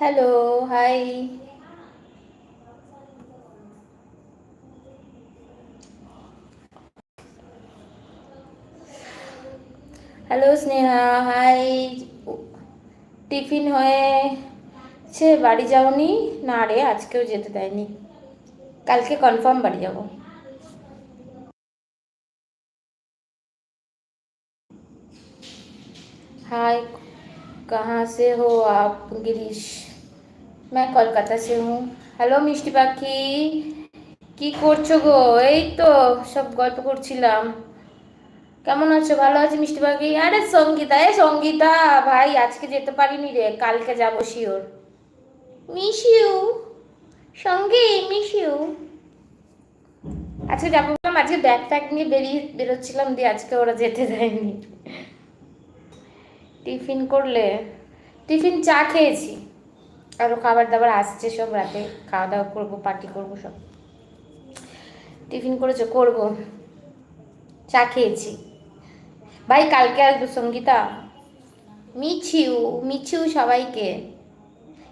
hello hi hello Sneha hi tiffin হয়েছে বাড়ি যাওনি না রে আজকেও যেতে দেয়নি কালকে কনফার্ম বাড়ি যাব हाय कहाँ से हो आप गिरीश मैं কলকাতা से हूँ হ্যালো মিষ্টি পাখি কি করছো গো এই তো সব গল্প করছিলাম কেমন আছো ভালো আছি মিষ্টি পাখি আরে সঙ্গীতা এ সঙ্গীতা ভাই আজকে যেতে পারিনি রে কালকে যাবো শিওর মিস ইউ সঙ্গে মিস ইউ আজকে যাবো বললাম, আজকে ব্যাগ ট্যাগ নিয়ে বেরিয়ে বেরোচ্ছিলাম দিয়ে আজকে ওরা যেতে দেয়নি টিফিন করলে টিফিন চা খেয়েছি আরও খাবার দাবার আসছে সব রাতে। খাওয়া দাওয়া করব পার্টি করব সব। টিফিন করেছ, করব। চা খেয়েছি। ভাই, কালকে আসব সঙ্গীতা? মিছিউ মিছিউ সবাইকে।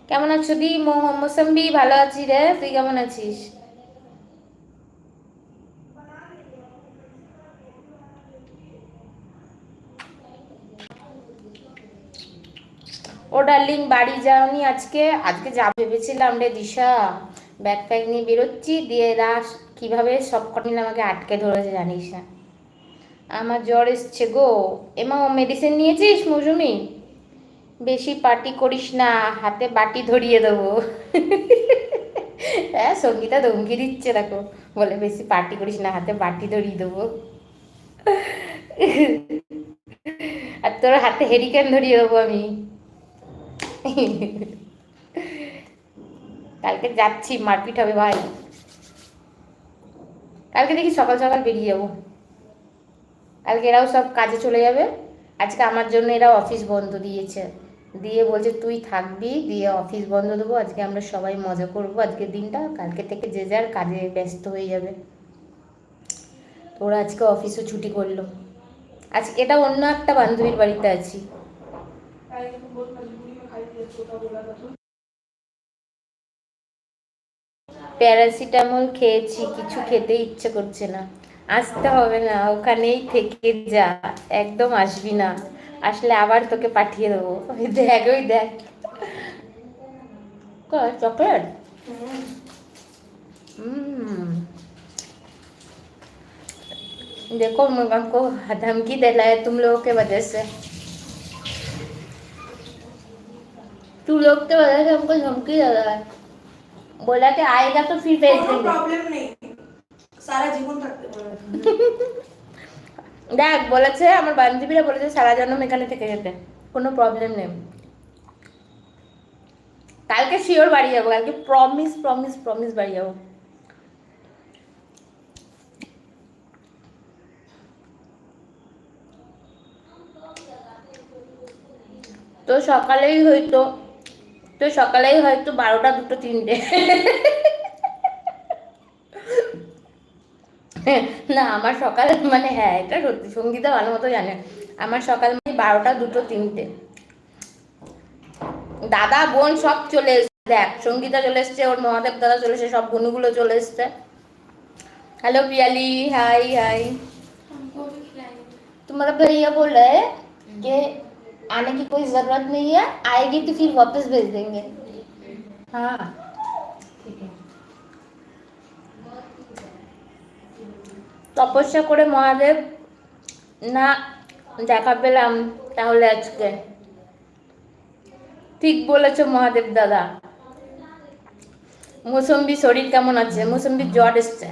কেমন আছো দি? মোসাম্বি ভালো আছি রে? তুই কেমন আছিস? ও ডার্লিং, বাড়ি যাওনি আজকে। আজকে যা ভেবেছিলাম রে দিশা। ব্যাগ প্যাক নিয়ে বেরোচ্ছি, দিয়ে রাস কীভাবে সব কঠিন আমাকে আটকে ধরেছে জানিস না। আমার জ্বর এসছে গো। এমা, ও মেডিসিন নিয়েছিস মৌসুমি? বেশি পার্টি করিস না, হাতে বাটি ধরিয়ে দেবো। হ্যাঁ সঙ্গীতা ধমকি দিচ্ছে, দেখো। বলে, বেশি পার্টি করিস না, হাতে বাটি ধরিয়ে দেবো। আর তোর হাতে হেরিকেন ধরিয়ে দেবো আমি। কালকে যাচ্ছি, মারপিট হবে ভাই। কালকে দেখি সকাল সকাল বেরিয়ে যাব। কালকে এরাও সব কাজে চলে যাবে। আজকে আমার জন্য এরা অফিস বন্ধ দিয়েছে। দিয়ে বলছে, তুই থাকবি, দিয়ে অফিস বন্ধ দেবো। আজকে আমরা সবাই মজা করব। আজকের দিনটা কালকে থেকে যে যার কাজে ব্যস্ত হয়ে যাবে। ওরা আজকে অফিসও ছুটি করল। আজকে এটা অন্য একটা বান্ধবীর বাড়িতে আছি। প্যারাসিটামল খেয়েছি কিছু খেতে ইচ্ছে করছে না আসতে হবে না ওখানেই থেকে যা একদম আসবি না আসলে আবার তোকে পাঠিয়ে দেবো ওই দেখ ওই দেখ চকলেট देखो हमको धमकी दिलाया तुम लोगों के वजह से तू लोग के वजह से हमको धमकी दे रहा है बोला कि आएगा तो फिर भेज কোনো देंगे প্রবলেম নেই সারা জীবন থাকতে পারবে দেখ বলেছে আমার বান্ধবীরা বলেছে সারা জন্ম এখানে থেকে যেতে কোনো প্রবলেম নেই কালকে শিওর বাড়ি যাবো কালকে প্রমিস প্রমিস প্রমিস বাড়ি যাবো তো সকালেই হয়তো তো সকালেই হয়তো বারোটা দুটো তিনটে না আমার সকাল মানে হ্যাঁ এটা সত্যি সঙ্গীতা ভালো মতো জানে আমার সকাল মানে বারোটা দুটো তিনটে দাদা বোন সব চলে এসছে দেখ সঙ্গীতা চলে এসছে ওর মহাদেব দাদা চলে এসছে সব বোনগুলো চলে এসছে हेलो पियाली हाय हाय तुम्हारा भैया बोल रहा है कि आने की कोई जरूरत नहीं है आएगी तो फिर वापस भेज देंगे हाँ তপস্যা করে মহাদেব না দেখা পেলাম তাহলে আজকে ঠিক বলেছ মহাদেব দাদা মুসম্বি শরীর কেমন আছে মুসম্বির জ্বর এসছে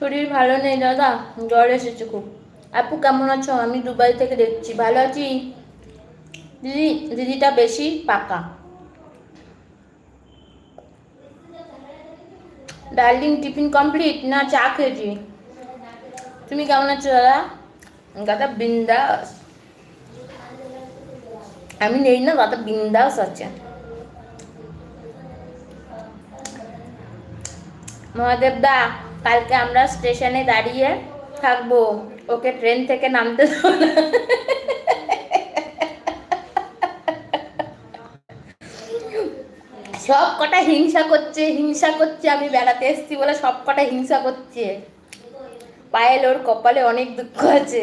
শরীর ভালো নেই দাদা, জ্বর এসেছে খুব। আপু, কেমন আছো? আমি দুবাই থেকে দেখছি। ভালো আছি? দিদি, দিদিটা বেশি পাকা। ডার্লিং, টিফিন কমপ্লিট না চা খেয়েছি? তুমি কেমন আছো দাদা? দাদা বিন্দাস। আমি নেই না দাদা বিন্দাস আছে। মহাদেব দা কালকে আমরা স্টেশনে দাঁড়িয়ে থাকব। ওকে ট্রেন থেকে নামতে সব কটা হিংসা করছে হিংসা করছে, আমি বেড়াতে এসেছি বলে সব কটা হিংসা করছে। পায়েল ওর কপালে অনেক দুঃখ আছে।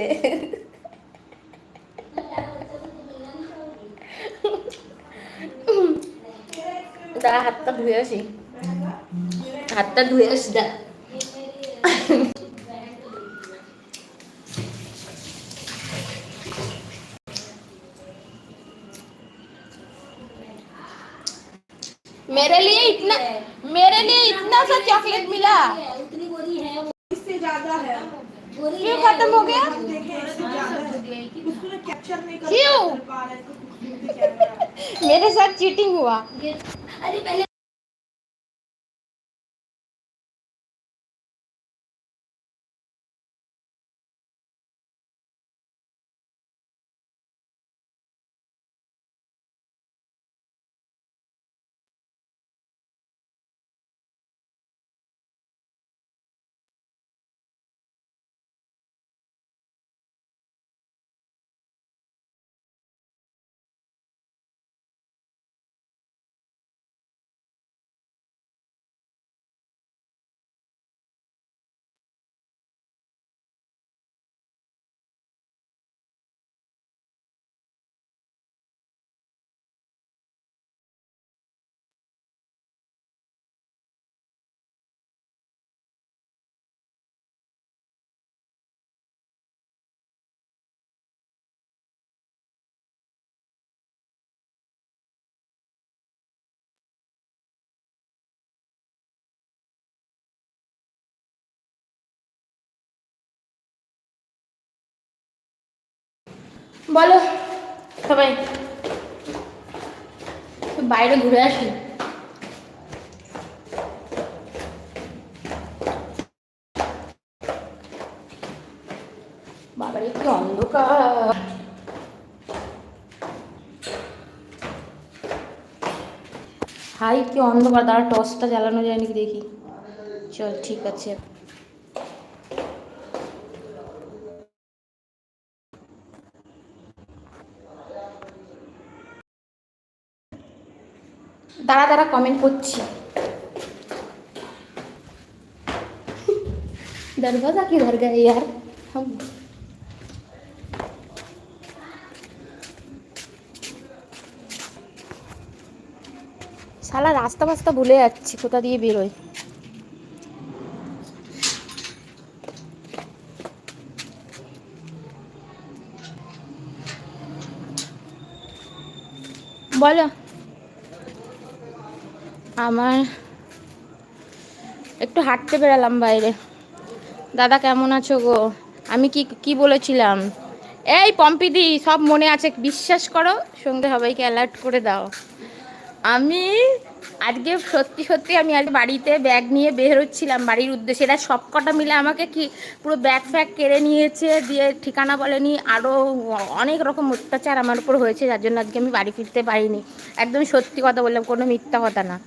হাতটা ধুয়ে আসি। হাতটা ধুয়ে আসি, দাঁড়া। मेरे लिए इतना मेरे लिए इतना सा चॉकलेट मिला। उतनी बोरी है। इससे ज़्यादा है। क्यों? खत्म हो गया क्यों मेरे साथ चीटिंग हुआ। अरे पहले বলো, সবাই। বাইরে ঘুরে আসি। বাবারে কি অন্ধকার। হাই, কি অন্ধকার। দাঁড়া, টর্চটা জ্বালানো যায় নাকি দেখি। চল, ঠিক আছে। দাঁড়া দাঁড়া কমেন্ট করছি दरवाजा किधर गए यार हम শালা রাস্তা ফাস্তা ভুলে যাচ্ছি কোথা দিয়ে বেরোয় বলো আমার একটু হাঁটতে বেরালাম বাইরে। দাদা কেমন আছো গো? আমি কি কি বলেছিলাম? এই পম্পিদি সব মনে আছে, বিশ্বাস করো? সঙ্গে সবাইকে অ্যালার্ট করে দাও। আমি আজকে সত্যি সত্যি আমি আজ বাড়িতে ব্যাগ নিয়ে বের হচ্ছিলাম বাড়ির উদ্দেশ্যে। এরা সব কটা মিলে আমাকে কি পুরো ব্যাগ ফ্যাগ কেড়ে নিয়েছে, দিয়ে ঠিকানা বলেনি আরও অনেক রকম অত্যাচার আমার উপর হয়েছে, যার জন্য আজকে আমি বাড়ি ফিরতে পারিনি। একদম সত্যি কথা বললাম, কোনো মিথ্যা কথা না।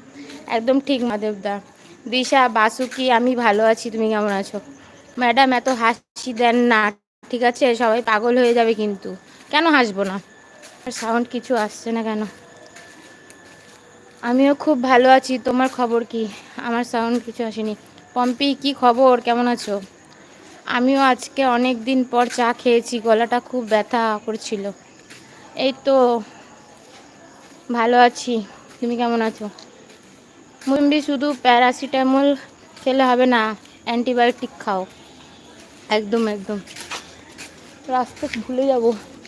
একদম ঠিক মাদেবদা দিশা, বাসুকি, আমি ভালো আছি, তুমি কেমন আছো? ম্যাডাম, এত হাসি দেন না, ঠিক আছে? সবাই পাগল হয়ে যাবে কিন্তু। কেন হাসবো না? সাউন্ড কিছু আসছে না কেন? আমিও খুব ভালো আছি, তোমার খবর কি? আমার সাউন্ড কিছু আসেনি। পম্পি, কি খবর? কেমন আছো? আমিও আজকে অনেক দিন পর চা খেয়েছি, গলাটা খুব ব্যথা করছিল। এই তো, ভালো আছি, তুমি কেমন আছো? মুম্বি শুধু প্যারাসিটামল খেলে হবে না, অ্যান্টিবায়োটিক খাও। একদম একদম। রাস্তা ভুলে যাব।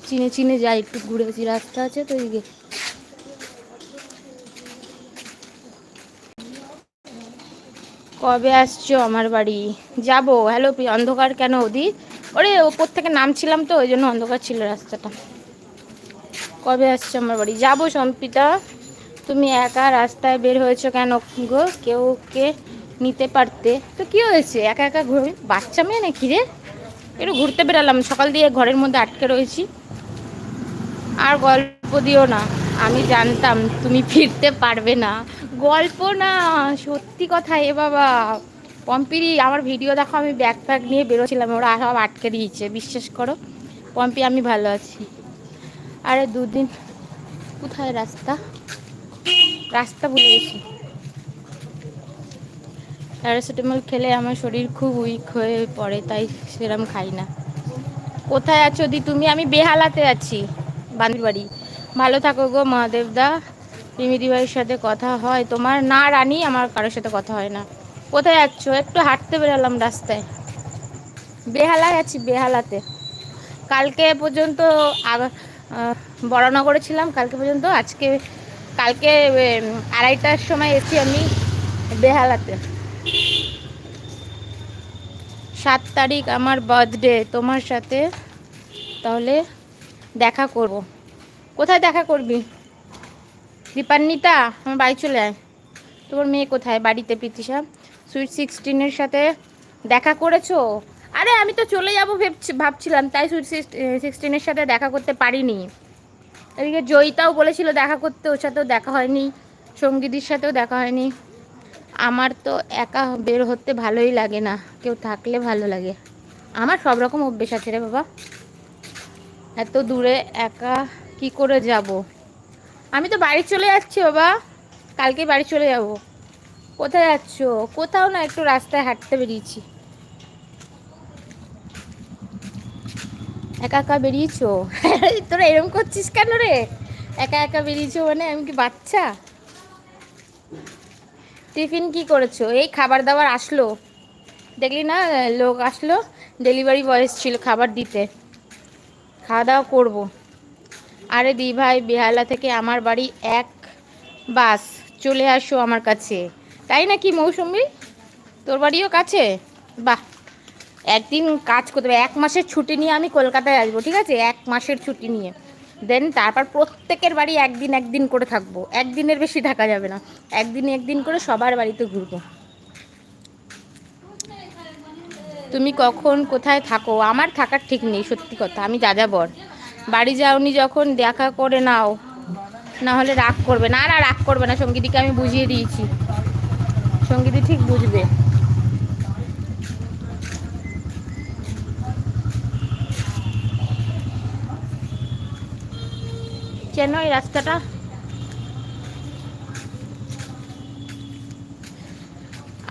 চিনে চিনে যাই, একটু ঘুরে আসি। রাস্তা আছে তো এদিকে। কবে আসছো আমার বাড়ি? যাব। হ্যালো অন্ধকার কেন ওদি ওরে, ওপর থেকে নামছিলাম তো, ওই জন্য অন্ধকার ছিল রাস্তাটা। কবে আসছো আমার বাড়ি? যাব, সম্পিতা। তুমি একা রাস্তায় বের হয়েছো কেন গো? কেউ কে নিতে পারতে? তো কি হয়েছে? একা একা ঘুরে বাচ্চা মেয়ে নাকি রে? একটু ঘুরতে বেরালাম। সকাল দিয়ে ঘরের মধ্যে আটকে রয়েছি। আর গল্প দিও না। আমি জানতাম তুমি ফিরতে পারবে না। গল্প না, সত্যি কথা এ বাবা। পম্পিরই আমার ভিডিও দেখো, আমি ব্যাগ ফ্যাগ নিয়ে বেরোছিলাম। ওরা সব আটকে দিয়েছে, বিশ্বাস করো। পম্পি, আমি ভালো আছি। আরে দুদিন কোথায় রাস্তা? রাস্তা ভুলে গেছি। প্যারাসিটামল খেলে আমার শরীর খুব উইক হয়ে পড়ে, তাই সেরম খাই না। কোথায় আছো দি তুমি? আমি বেহালাতে আছি, বান্ধবীর বাড়ি। ভালো থাকো গো মহাদেবদা রিমিদি ভাইয়ের সাথে কথা হয়। তোমার না রানী আমার কারোর সাথে কথা হয় না। কোথায় যাচ্ছ একটু হাঁটতে বেরোলাম রাস্তায়। বেহালায় আছি, বেহালাতে। কালকে পর্যন্ত বড়নগরে ছিলাম, কালকে পর্যন্ত আজকে কালকে আড়াইটার সময় এসেছি আমি বেহালাতে। সাত তারিখ আমার বার্থডে তোমার সাথে তাহলে দেখা করব। কোথায় দেখা করবি? দীপান্বিতা, আমার বাড়ি চলে আয়। তোমার মেয়ে কোথায়? বাড়িতে, প্রীতিশা। সুইট সিক্সটিনের সাথে দেখা করেছ? আরে, আমি তো চলে যাব ভেবছি ভাবছিলাম, তাই সুইট সিক্সটিনের সাথে দেখা করতে পারিনি। এদিকে জয়িতাও বলেছিল দেখা করতে, ওর সাথেও দেখা হয়নি। সঙ্গীতির সাথেও দেখা হয়নি। আমার তো একা বের হতে ভালোই লাগে না, কেউ থাকলে ভালো লাগে। আমার সব রকম অভ্যেস আছে রে বাবা। এত দূরে একা কি করে যাব? আমি তো বাড়ি চলে যাচ্ছি বাবা। কালকে বাড়ি চলে যাব। কোথায় যাচ্ছ? কোথাও না একটু রাস্তায় হাঁটতে বেরিয়েছি। একা একা বেরিয়েছো? তোরা এরকম করছিস কেন রে? একা একা বেরিয়েছো মানে আমি কি বাচ্চা? টিফিন কি করেছ? এই খাবার দাবার আসলো। দেখলি না, লোক আসলো ডেলিভারি বয় ছিল খাবার দিতে। খাওয়া দাওয়া করব। আরে দি ভাই বেহালা থেকে আমার বাড়ি এক বাস। চলে আসো আমার কাছে। তাই নাকি মৌসুমি? তোর বাড়িও কাছে? বাহ একদিন কাজ করতে হবে। এক মাসের ছুটি নিয়ে আমি কলকাতায় আসব, ঠিক আছে? এক মাসের ছুটি নিয়ে। দেন তারপর প্রত্যেকের বাড়ি একদিন একদিন করে থাকব। একদিনের বেশি থাকা যাবে না। একদিন একদিন করে সবার বাড়িতে ঘুরবো। তুমি কখন কোথায় থাকো? আমার থাকার ঠিক নেই, সত্যি কথা। আমি যাযাবর। বাড়ি যাওনি যখন, দেখা করে নাও। না হলে রাগ করবে না। না রাগ করবে না। সঙ্গীতিকে আমি বুঝিয়ে দিয়েছি। সঙ্গীতি ঠিক বুঝবে। চেনো এই রাস্তাটা?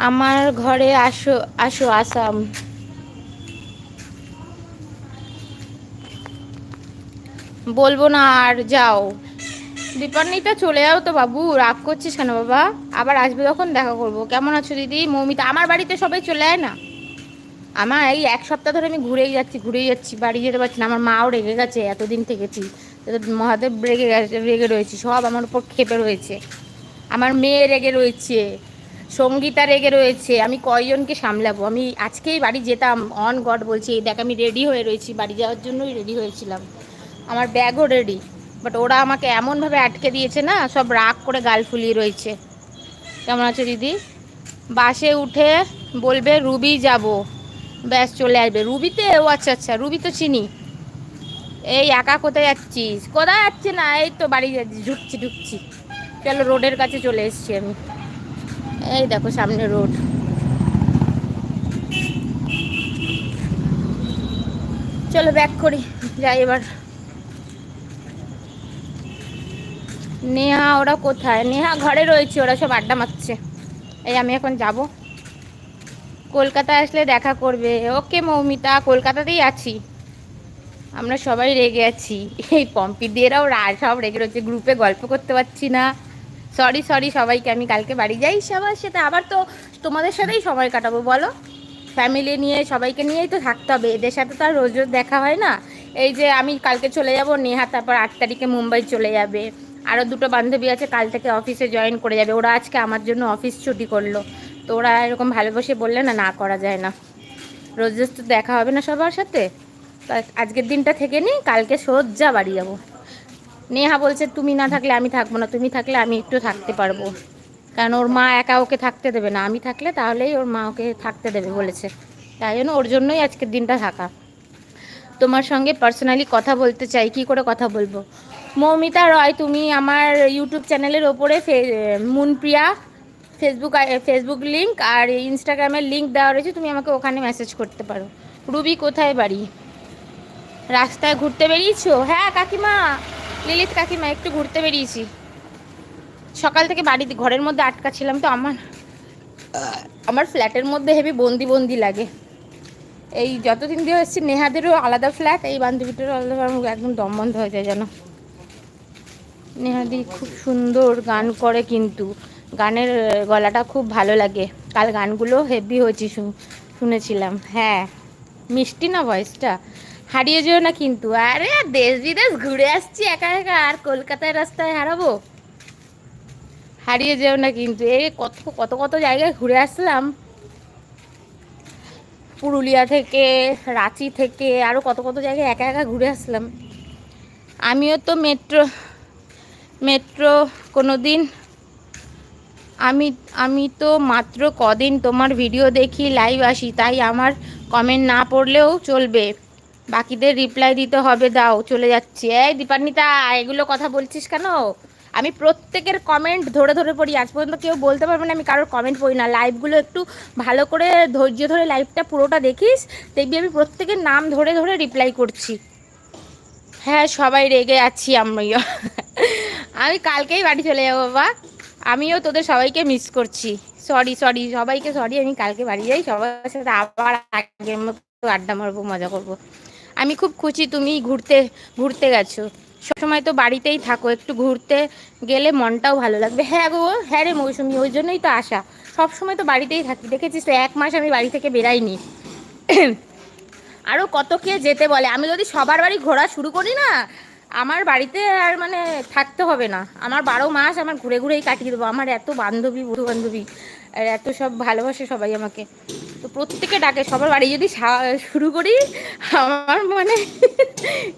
আমার ঘরে আসো আসো, আসাম। বলব না আর যাও। দীপান্বিতা, চলে যাও তো বাবু, রাগ করছিস কেন বাবা? আবার আসবে তখন দেখা করব। কেমন আছো দিদি? মৌমিতা, আমার বাড়িতে সবাই চলে যায় না। আমার এই এক সপ্তাহ ধরে আমি ঘুরেই যাচ্ছি ঘুরেই যাচ্ছি, বাড়ি যেতে পারছি না। আমার মাও রেগে গেছে এতদিন থেকেছি। মহাদেব রেগে গেছে, রেগে রয়েছে, সব আমার উপর ক্ষেপে রয়েছে। আমার মেয়ে রেগে রয়েছে, সঙ্গীতা রেগে রয়েছে, আমি কয়জনকে সামলাবো? আমি আজকেই বাড়ি যেতাম, অন গড বলছি দেখ, আমি রেডি হয়ে রয়েছি, বাড়ি যাওয়ার জন্যই রেডি হয়েছিলাম। আমার ব্যাগও রেডি বাট ওরা আমাকে এমনভাবে আটকে দিয়েছে না, সব রাগ করে গাল ফুলিয়ে রয়েছে। কেমন আছো দিদি? বাসে উঠে বলবে, রুবি যাব। ব্যাস, চলে আসবে। রুবিতে, ও আচ্ছা আচ্ছা রুবি তো চিনি। এই একা কোথায় যাচ্ছিস? কোথায় যাচ্ছি না? এই তো বাড়ি যাচ্ছি ঢুকছি ঢুকছি। চলো, রোডের কাছে চলে এসেছি আমি। এই দেখো, সামনে রোড। চলো ব্যাক করি। যাই এবার। নেহা, ওরা কোথায়? নেহা ঘরে রয়েছে, ওরা সব আড্ডা মারছে। এই আমি এখন যাব। কলকাতা আসলে দেখা করবে। ওকে, মৌমিতা, কলকাতাতেই আছি। আমরা সবাই রেগে আছি। এই পম্পি দিয়েরাও রা- সব রেগে রয়েছে। গ্রুপে গল্প করতে পারছি না। সরি সরি সবাইকে, আমি কালকে বাড়ি যাই সবার সাথে। আবার তো তোমাদের সাথেই সময় কাটাবো, বলো? ফ্যামিলি নিয়ে, সবাইকে নিয়েই তো থাকতে হবে। এদের সাথে তো আর রোজ রোজ দেখা হয় না। এই যে আমি কালকে চলে যাব, নেহা তারপর আট তারিখে মুম্বাই চলে যাবে। আরও দুটো বান্ধবী আছে, কাল থেকে অফিসে জয়েন করে যাবে। ওরা আজকে আমার জন্য অফিস ছুটি করল। তো ওরা এরকম ভালোবাসে বললে না না করা যায় না। রোজ রোজ তো দেখা হবে না সবার সাথে। আজকের দিনটা থেকে নিই কালকে সোজা বাড়ি যাব। নেহা বলছে, তুমি না থাকলে আমি থাকব না, তুমি থাকলে আমি একটু থাকতে পারব। কারণ ওর মা একা ওকে থাকতে দেবে না, আমি থাকলে তাহলেই ওর মা ওকে থাকতে দেবে বলেছে। তাই জন্য ওর জন্যই আজকের দিনটা থাকা। তোমার সঙ্গে পার্সোনালি কথা বলতে চাই, কি করে কথা বলব? মৌমিতা রয়, তুমি আমার ইউটিউব চ্যানেলের ওপরে মুনপ্রিয়া ফেসবুক ফেসবুক লিঙ্ক আর ইনস্টাগ্রামের লিঙ্ক দেওয়া রয়েছে, তুমি আমাকে ওখানে মেসেজ করতে পারো। রুবি, কোথায় বাড়ি? রাস্তায় ঘুরতে বেরিয়েছো? হ্যাঁ কাকিমা। লিলিত কাকিমা, একটু ঘুরতে বেরিয়েছি। সকাল থেকে বাড়িতে, ঘরের মধ্যে আটকা ছিলাম তো আমার। আমার ফ্ল্যাটের মধ্যে হেভি বন্দি বন্দি লাগে। এই যতদিন দিয়ে এসেছি, নেহাদেরও আলাদা ফ্ল্যাট, এই বান্ধবীটারও আলাদা একদম দম বন্ধ হয়ে যায় যেন। নেহাদি খুব সুন্দর গান করে কিন্তু। গানের গলাটা খুব ভালো লাগে। কাল গানগুলো হেভি হয়েছে শুনেছিলাম। হ্যাঁ। মিষ্টি না ভয়েসটা হারিয়ে যেও না কিন্তু। আরে দেশ বিদেশ ঘুরে আসছি একা একা, আর কলকাতায় রাস্তায় হারাবো? হারিয়ে যেও না কিন্তু। এই কত কত কত জায়গায় ঘুরে আসলাম। পুরুলিয়া থেকে, রাঁচি থেকে আরও কত কত জায়গায় একা একা ঘুরে আসলাম। আমিও তো মেট্রো মেট্রো কোনো দিন আমি আমি তো মাত্র কদিন তোমার ভিডিও দেখি লাইভ আসি, তাই আমার কমেন্ট না পড়লেও চলবে। বাকিদের রিপ্লাই দিতে হবে, দাও, চলে যাচ্ছি। এই দীপান্বিতা, এগুলো কথা বলছিস কেন? আমি প্রত্যেকের কমেন্ট ধরে ধরে পড়ি, আজ পর্যন্ত কেউ বলতে পারবে না, আমি কারোর কমেন্ট পড়ি না। লাইভগুলো একটু ভালো করে ধৈর্য ধরে লাইভটা পুরোটা দেখিস, দেখবি আমি প্রত্যেকের নাম ধরে ধরে রিপ্লাই করছি। হ্যাঁ সবাই রেগে আছি আমিও। আমি কালকেই বাড়ি চলে যাব, বাবা। আমিও তোদের সবাইকে মিস করছি। সরি সরি সবাইকে সরি আমি কালকে বাড়ি যাই, সবার সাথে আবার আগের মতো আড্ডা মারবো, মজা করব। আমি খুব খুশি তুমি ঘুরতে ঘুরতে গেছো। সবসময় তো বাড়িতেই থাকো, একটু ঘুরতে গেলে মনটাও ভালো লাগবে। হ্যাঁ গো হ্যাঁ রে মৌসুমি, ওই জন্যই তো আসা সবসময় তো বাড়িতেই থাকি। দেখেছিস তো, এক মাস আমি বাড়ি থেকে বেরাইনি। আরও কত কে যেতে বলে। আমি যদি সবার বাড়ি ঘোরা শুরু করি না, আমার বাড়িতে আর মানে থাকতে হবে না। আমার বারো মাস আমার ঘুরে ঘুরেই কাটিয়ে দেবো। আমার এত বান্ধবী বন্ধু বান্ধবী আর এত সব ভালোবাসে সবাই আমাকে। তো প্রত্যেকে ডাকে, সবার বাড়ি যদি শুরু করি, আমার মানে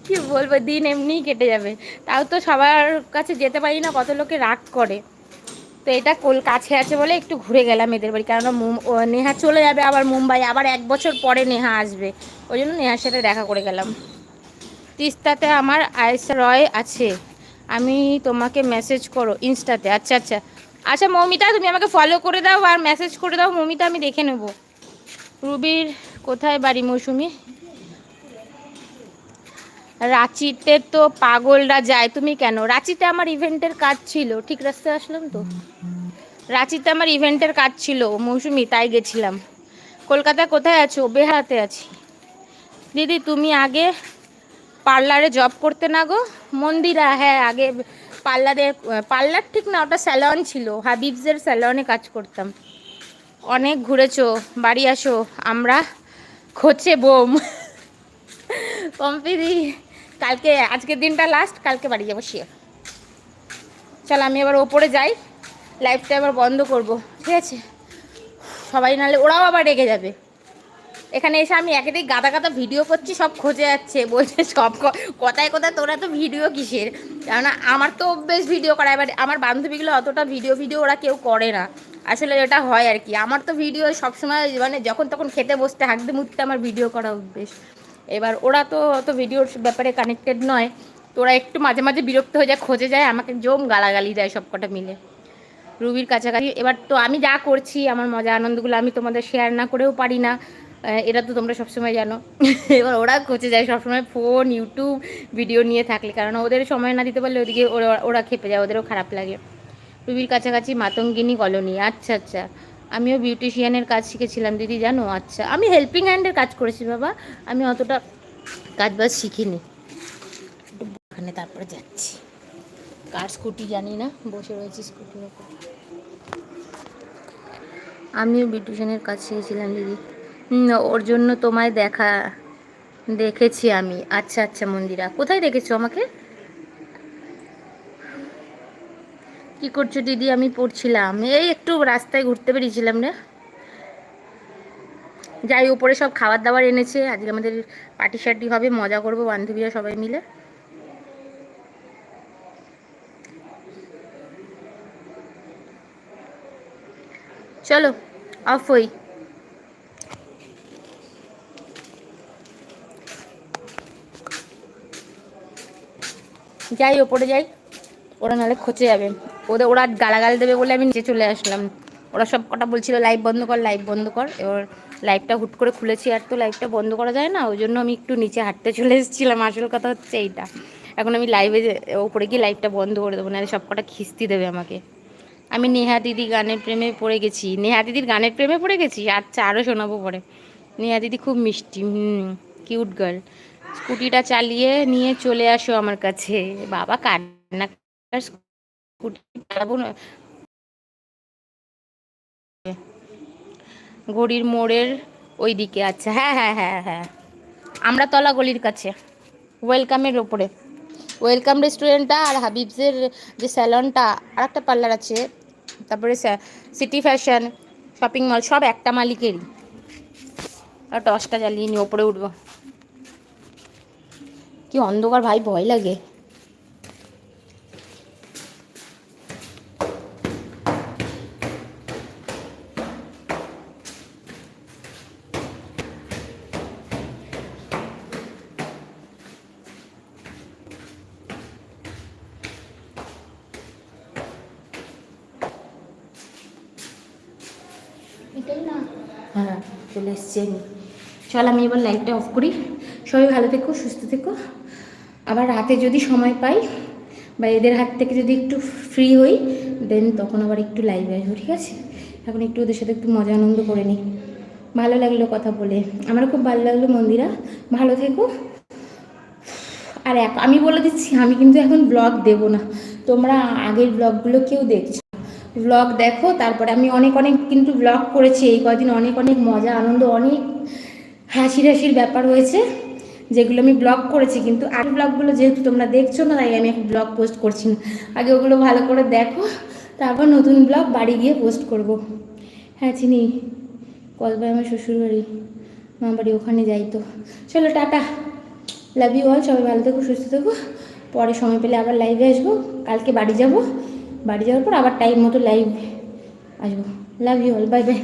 কি বলব, দিন এমনিই কেটে যাবে। তাও তো সবার কাছে যেতে পারি না, কত লোকে রাগ করে। তো এটা কোল, কাছে আছে বলে একটু ঘুরে গেলাম এদের বাড়ি মুম- নেহা চলে যাবে আবার মুম্বাই, আবার এক বছর পরে নেহা আসবে। ওই জন্য নেহার সাথে দেখা করে গেলাম। তিস্তাতে আমার আয়সা রয় আছে। আমি তোমাকে মেসেজ করো, ইনস্টাতে। আচ্ছা আচ্ছা। আচ্ছা মৌমিতা, তুমি আমাকে ফলো করে দাও আর মেসেজ করে দাও, মৌমিতা আমি দেখে নেব। রুবির কোথায় বাড়ি মৌসুমি? রাঁচিতে তো পাগলরা যায়। তুমি কেন? রাঁচিতে আমার ইভেন্টের কাজ ছিল। ঠিক রাস্তায় আসলাম তো? রাঁচিতে আমার ইভেন্টের কাজ ছিল। মৌসুমি, তাই গেছিলাম। কলকাতা কোথায় আছো? বেহাতে আছি। দিদি, তুমি আগে পার্লারে জব করতে না গো? মন্দিরা হ্যাঁ আগে পার্লারে, পার্লার ঠিক না, ওটা স্যালন ছিল। হাবিবসের স্যালনে কাজ করতাম। অনেক ঘুরেছো, বাড়ি আসো, আমরা খোঁচে বোম। পম্পিদি, কালকে, আজকের দিনটা লাস্ট কালকে বাড়ি যাব শিওর। চল, আমি এবার ওপরে যাই লাইফটা এবার বন্ধ করব, ঠিক আছে? সবাই নাহলে, ওরাও আবার রেগে যাবে। এখানে এসে আমি একেতেই গাদা গাদা ভিডিও করছি, সব খোঁজে যাচ্ছে। বলছে, সব কথায় কথায় তোরা তো ভিডিও কিসের? কেননা আমার তো অভ্যেস ভিডিও করা। এবার আমার বান্ধবীগুলো অতটা ভিডিও ভিডিও ওরা কেউ করে না। আসলে এটা হয় আর কি। আমার তো ভিডিও সবসময় মানে যখন তখন খেতে বসতে হাঁকতে মুততে আমার ভিডিও করা অভ্যেস। এবার ওরা তো অত ভিডিওর ব্যাপারে কানেক্টেড নয়। তো ওরা একটু মাঝে মাঝে বিরক্ত হয়ে যায়, খোঁজে যায়, আমাকে জম গালাগালি দেয় সব কটা মিলে। রুবির কাছাকাছি। এবার তো আমি যা করছি, আমার মজা আনন্দগুলো আমি তোমাদের শেয়ার না করেও পারি না। এটা তো তোমরা সবসময় জানো। এবার ওরা খোঁজে যায়, সবসময় ফোন, ইউটিউব, ভিডিও নিয়ে থাকলে, কারণ ওদের সময় না দিতে পারলে ওদিকে ওরা ওরা খেপে যায়, ওদেরও খারাপ লাগে। রুবির কাছাকাছি মাতঙ্গিনী কলোনি আচ্ছা আচ্ছা। আমিও বিউটিশিয়ানের কাজ শিখেছিলাম, দিদি জানো? আচ্ছা। আমি হেল্পিং হ্যান্ডের কাজ করেছি, বাবা। আমি অতটা কাজ বাজ শিখিনি। ওখানে তারপরে যাচ্ছি। কার স্কুটি জানি না, বসে রয়েছি স্কুটির ওপর। আমিও বিউটিশিয়ানের কাজ শিখেছিলাম, দিদি। ওর জন্য তোমায় দেখা, দেখেছি আমি। আচ্ছা আচ্ছা মন্দিরা। কোথায় দেখেছ আমাকে? কি করছ দিদি? আমি পড়ছিলাম। এই একটু রাস্তায় ঘুরতে বেরিয়েছিলাম রে। যাই, উপরে সব খাবার দাবার এনেছে। আজকে আমাদের পার্টি শার্টি হবে, মজা করব, বান্ধবীরা সবাই মিলে। চলো, অফ হই। যাই, ওপরে যাই। ওরা নাহলে খচে যাবে। ওদের, ওরা গালাগাল দেবে বলে আমি নিচে চলে আসলাম। ওরা সব কটা বলছিল, লাইভ বন্ধ কর, লাইভ বন্ধ কর। এবার লাইভটা হুট করে খুলেছি, আর তো লাইভটা বন্ধ করা যায় না, ওই জন্য আমি একটু নিচে হাঁটতে চলে এসেছিলাম। আসল কথা হচ্ছে এইটা। এখন আমি লাইভে ওপরে গিয়ে লাইভটা বন্ধ করে দেবো, নাহলে সব কটা খিস্তি দেবে আমাকে। আমি নেহা দিদি গানের প্রেমে পড়ে গেছি। নেহা দিদির গানের প্রেমে পড়ে গেছি? আচ্ছা আরও শোনাবো পরে। নেহা দিদি খুব মিষ্টি, হুম, কিউট গার্ল। স্কুটিটা চালিয়ে নিয়ে চলে আসো আমার কাছে। বাবা কান্না স্কুটি চালাবো না। ঘড়ির মোড়ের ওই দিকে আচ্ছা হ্যাঁ হ্যাঁ হ্যাঁ হ্যাঁ। আমরা তলা গলির কাছে। ওয়েলকামের ওপরে। ওয়েলকাম রেস্টুরেন্টটা আর হাবিবসের যে স্যালনটা আর একটা পার্লার আছে। তারপরে সিটি ফ্যাশন, শপিং মল, সব একটা মালিকেরই। আর টসটা জ্বালিয়ে নিয়ে ওপরে উঠবো। কি অন্ধকার ভাই ভয় লাগে। হ্যাঁ চলে এসছি আমি। চল আমি এবার লাইটটা অফ করি। সবাই ভালো থেকো সুস্থ থেকো। আবার রাতে যদি সময় পাই বা এদের হাত থেকে যদি একটু ফ্রি হই দেন তখন আবার একটু লাইভে আসব, ঠিক আছে? এখন একটু ওদের সাথে একটু মজা আনন্দ করে নিই। ভালো লাগল কথা বলে। আমার খুব ভালো লাগল মন্দিরা। ভালো থেকো। আর এক আমি বলে দিচ্ছি, আমি কিন্তু এখন ব্লগ দেব না। তোমরা আগের ব্লগগুলো কেউ দেখছ? ব্লগ দেখো, তারপরে আমি অনেক অনেক কিন্তু ব্লগ করেছি। এই কদিন অনেক অনেক মজা, আনন্দ, অনেক হাসির হাসির ব্যাপার হয়েছে। যেগুলো আমি ব্লগ করেছি, কিন্তু আগে ব্লগগুলো যেহেতু তোমরা দেখছ না, তাই আমি এখন ব্লগ পোস্ট করছি না। আগে ওগুলো ভালো করে দেখো, তারপর নতুন ব্লগ বাড়ি গিয়ে পোস্ট করব। হ্যাঁ চিনি কসবাই আমার শ্বশুরবাড়ি। মা বাড়ি ওখানে যাই তো। চলো, টাটা। লাভ ইউ অল সবাই ভালো থেকো, সুস্থ থেকো। পরে সময় পেলে আবার লাইভে আসব। কালকে বাড়ি যাব। বাড়ি যাওয়ার পর আবার টাইম মতো লাইভ আসব। Love you all bye bye